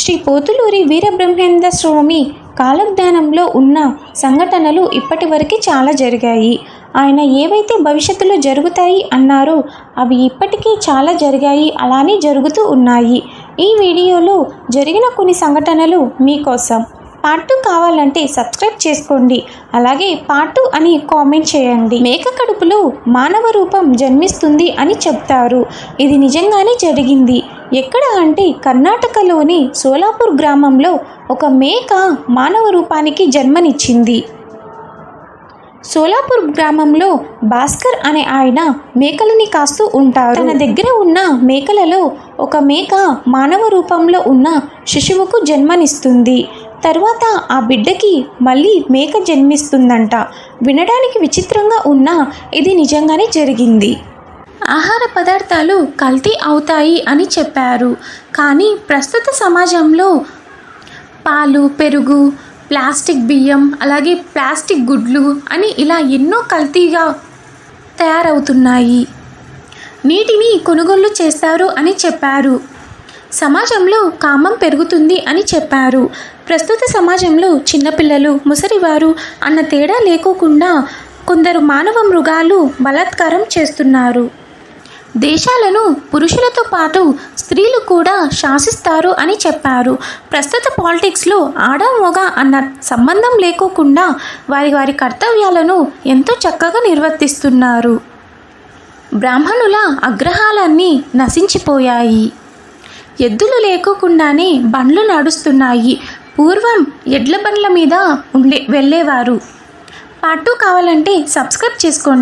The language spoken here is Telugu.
శ్రీ పోతులూరి వీరబ్రహ్మేంద్ర స్వామి కాలజ్ఞానంలో ఉన్న సంఘటనలు ఇప్పటివరకు చాలా జరిగాయి. ఆయన ఏవైతే భవిష్యత్తులో జరుగుతాయి అన్నారో అవి ఇప్పటికీ చాలా జరిగాయి అలానే జరుగుతూ ఉన్నాయి. ఈ వీడియోలో జరిగిన కొన్ని సంఘటనలు మీకోసం. పార్ట్ టూ కావాలంటే సబ్స్క్రైబ్ చేసుకోండి. అలాగే పార్ట్ టూ అని కామెంట్ చేయండి. మేక కడుపులో మానవ రూపం జన్మిస్తుంది అని చెప్తారు. ఇది నిజంగానే జరిగింది. ఎక్కడ అంటే కర్ణాటకలోని సోలాపూర్ గ్రామంలో ఒక మేక మానవ రూపానికి జన్మనిచ్చింది. సోలాపూర్ గ్రామంలో భాస్కర్ అనే ఆయన మేకలని కాస్తూ ఉంటారు. తన దగ్గర ఉన్న మేకలలో ఒక మేక మానవ రూపంలో ఉన్న శిశువుకు జన్మనిస్తుంది. తర్వాత ఆ బిడ్డకి మళ్ళీ మేక జన్మిస్తుందంట. వినడానికి విచిత్రంగా ఉన్నా ఇది నిజంగానే జరిగింది. ఆహార పదార్థాలు కల్తీ అవుతాయి అని చెప్పారు. కానీ ప్రస్తుత సమాజంలో పాలు పెరుగు ప్లాస్టిక్ బియ్యం అలాగే ప్లాస్టిక్ గుడ్లు అని ఇలా ఎన్నో కల్తీగా తయారవుతున్నాయి. నీటిని కొనుగోలు చేస్తారు అని చెప్పారు. సమాజంలో కామం పెరుగుతుంది అని చెప్పారు. ప్రస్తుత సమాజంలో చిన్నపిల్లలు ముసలివారు అన్న తేడా లేకోకుండా కొందరు మానవ మృగాలు బలాత్కారం చేస్తున్నారు. దేశాలను పురుషులతో పాటు స్త్రీలు కూడా శాసిస్తారు అని చెప్పారు. ప్రస్తుత పాలిటిక్స్లో ఆడ మొగ అన్న సంబంధం లేకోకుండా వారి వారి కర్తవ్యాలను ఎంతో చక్కగా నిర్వర్తిస్తున్నారు. బ్రాహ్మణుల అగ్రహాలన్నీ నశించిపోయాయి. ఎద్దులు లేకోకుండానే బండ్లు నడుస్తున్నాయి. పూర్వం ఎడ్ల బండ్ల మీద ఉండే వెళ్ళేవారు. పాటు కావాలంటే సబ్స్క్రైబ్ చేసుకోండి.